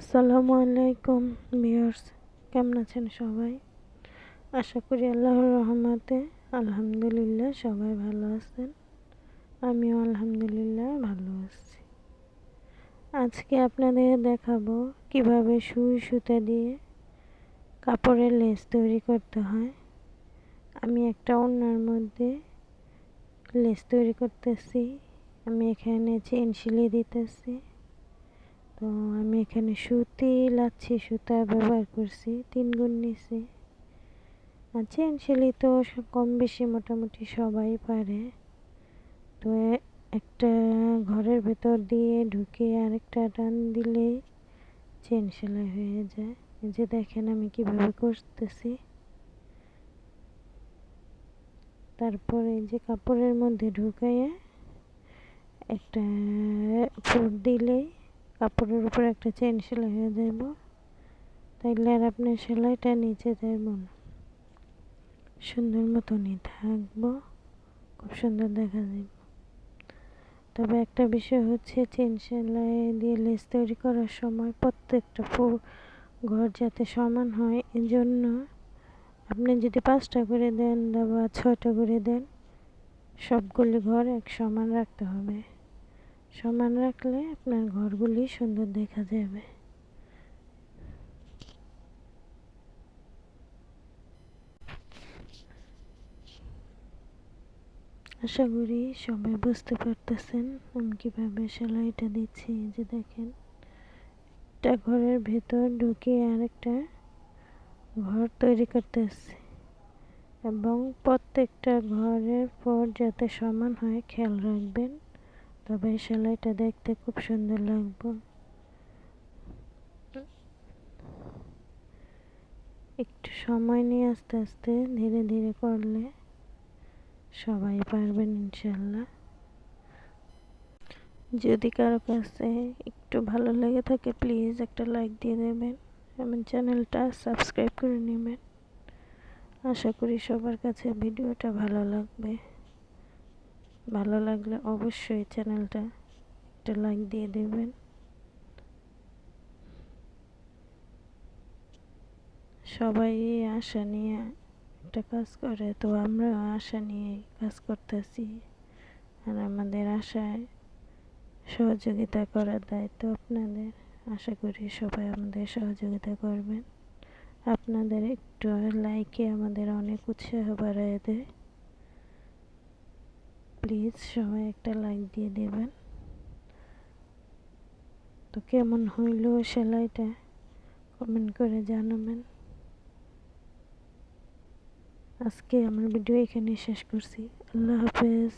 আসসালামু আলাইকুম ভিউয়ার্স, কেমন আছেন সবাই? আশা করি আল্লাহর রহমতে, আলহামদুলিল্লাহ সবাই ভালো আছেন। আমিও আলহামদুলিল্লাহ ভালো আছি। আজকে আপনাদের দেখাবো কীভাবে সুই সুতা দিয়ে কাপড়ের লেস তৈরি করতে হয়। আমি একটা অন্যার মধ্যে লেস তৈরি করতেছি। আমি এখানে চেন সিলিয়ে দিতেছি। তো এখানে সুতি, লাচ্ছি সুতা ব্যবহার করছি তিন গুণ নিছি। আর চেন সিলি তো কম বেশি মোটামুটি সবাই পারে। তো একটা ঘরের ভেতর দিয়ে ঢুকে আরেকটা টান দিলেই চেন সেলাই হয়ে যায়। যে দেখেন আমি কীভাবে করতেছি। তারপরে যে কাপড়ের মধ্যে ঢুকাইয়া একটা ফুট দিলেই কাপড়ের উপর একটা চেন সেলাই হয়ে যাব তাইলে আর আপনার সেলাইটা নিচে যাব না। সুন্দর মতনই থাকব। খুব সুন্দর দেখা যাবে। তবে একটা বিষয় হচ্ছে চেন সেলাই দিয়ে লেস তৈরি করার সময় প্রত্যেকটা ফুল ঘর যাতে সমান হয়, এজন্য আপনি যদি পাঁচটা করে দেন বা ছয়টা করে দেন, সবগুলি ঘর এক সমান রাখতে হবে। সমান রাখলে আপনার ঘরগুলি সুন্দর দেখা যাবে। আশা করি সবাই বুঝতে পারতেছেন আমি কীভাবে সেলাইটা দিচ্ছি যে দেখেন। একটা ঘরের ভেতর ঢুকে আরেকটা ঘর তৈরি করতেছি এবং প্রত্যেকটা ঘরের পর যাতে সমান হয় খেয়াল রাখবেন। তবে সেলাইটা দেখতে খুব সুন্দর লাগবে। একটু সময় নিয়ে আস্তে আস্তে ধীরে ধীরে করলে সবাই পারবেন ইনশাল্লাহ। যদি কারও কাছে একটু ভালো লেগে থাকে, প্লিজ একটা লাইক দিয়ে দেবেন এবং চ্যানেলটা সাবস্ক্রাইব করে নেবেন। আশা করি সবার কাছে ভিডিওটা ভালো লাগবে। ভালো লাগলে অবশ্যই চ্যানেলটা একটা লাইক দিয়ে দেবেন। সবাই আশা নিয়ে একটা কাজ করে, তো আমরাও আশা নিয়ে কাজ করতেছি। আর আমাদের আশায় সহযোগিতা করার দায়িত্ব আপনাদের। আশা করি সবাই আমাদের সহযোগিতা করবেন। আপনাদের একটু লাইকে আমাদের অনেক উৎসাহ বাড়ায় দেয়। প্লিজ সবাই একটা লাইক দিয়ে দেবেন। তো কেমন হইল সেলাইটা? কমেন্ট করে জানাবেন। আজকে আমার ভিডিও এখানে শেষ করছি। আল্লাহ হাফেজ।